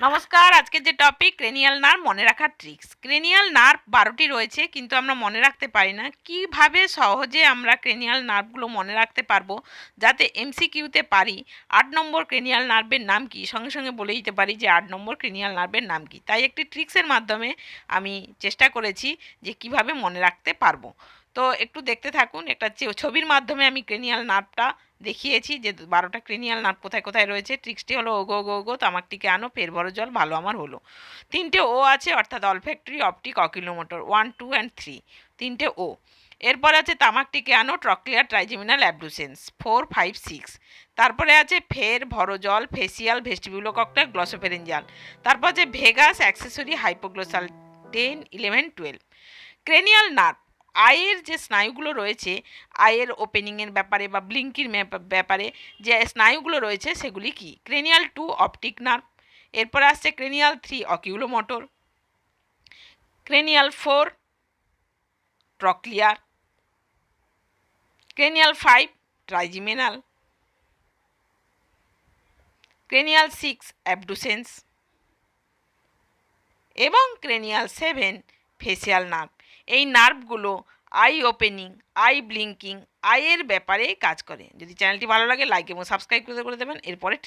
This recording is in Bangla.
নমস্কার আজকে যে টপিক ক্রেনিয়াল নার্ভ মনে রাখার ট্রিক্স ক্রেনিয়াল নার্ভ বারোটি রয়েছে, কিন্তু আমরা মনে রাখতে পারি না কীভাবে সহজে আমরা ক্রেনিয়াল নার্ভগুলো মনে রাখতে পারব, যাতে এমসিকিউতে পারি। আট নম্বর ক্রেনিয়াল নার্ভের নাম কি? সঙ্গে সঙ্গে বলে দিতে পারি যে আট নম্বর ক্রেনিয়াল নার্ভের নাম কি। তাই একটি ট্রিক্সের মাধ্যমে আমি চেষ্টা করেছি যে কীভাবে মনে রাখতে পারব। তো একটু দেখতে থাকুন, একটা ছবির মাধ্যমে আমি ক্রেনিয়াল নার্ভটা দেখিয়েছি যে বারোটা ক্রেনিয়াল নার্ভ কোথায় কোথায় রয়েছে। ট্রিক্সটি হলো ওগো ওগো ওগো, তামাকটিকে আনো, ফের বড় জল, ভালো আমার হলো। তিনটে ও আছে, অর্থাৎ olfactory optic, oculomotor, one, two and three. তিনটে ও এরপরে আছে তামাকটিকে আনো, trochlear trigeminal abducens, four, five, six. তারপরে আছে ফের ভরজল ফেসিয়াল ভেস্টিবিউলো ককটেল, গ্লসোফেরেঞ্জাল। তারপর আছে vagus, accessory hypoglossal ten eleven, twelve. Cranial nerve আয়ের যে স্নায়ুগুলো রয়েছে, আয়ের ওপেনিংয়ের ব্যাপারে বা ব্লিঙ্কির ব্যাপারে যে স্নায়ুগুলো রয়েছে সেগুলি কি? ক্রেনিয়াল টু অপটিক নার্ভ এরপরে আসছে cranial three oculomotor cranial four trochlear cranial five trigeminal cranial six abducens এবং ক্রেনিয়াল সেভেন ফেসিয়াল নার্ভ এই নার্ভগুলো, আই ওপেনিং, আই ব্লিঙ্কিং আইয়ের ব্যাপারে কাজ করে। যদি চ্যানেলটি ভালো লাগে লাইক এবং সাবস্ক্রাইব করে দেবেন। এরপরে ঠিক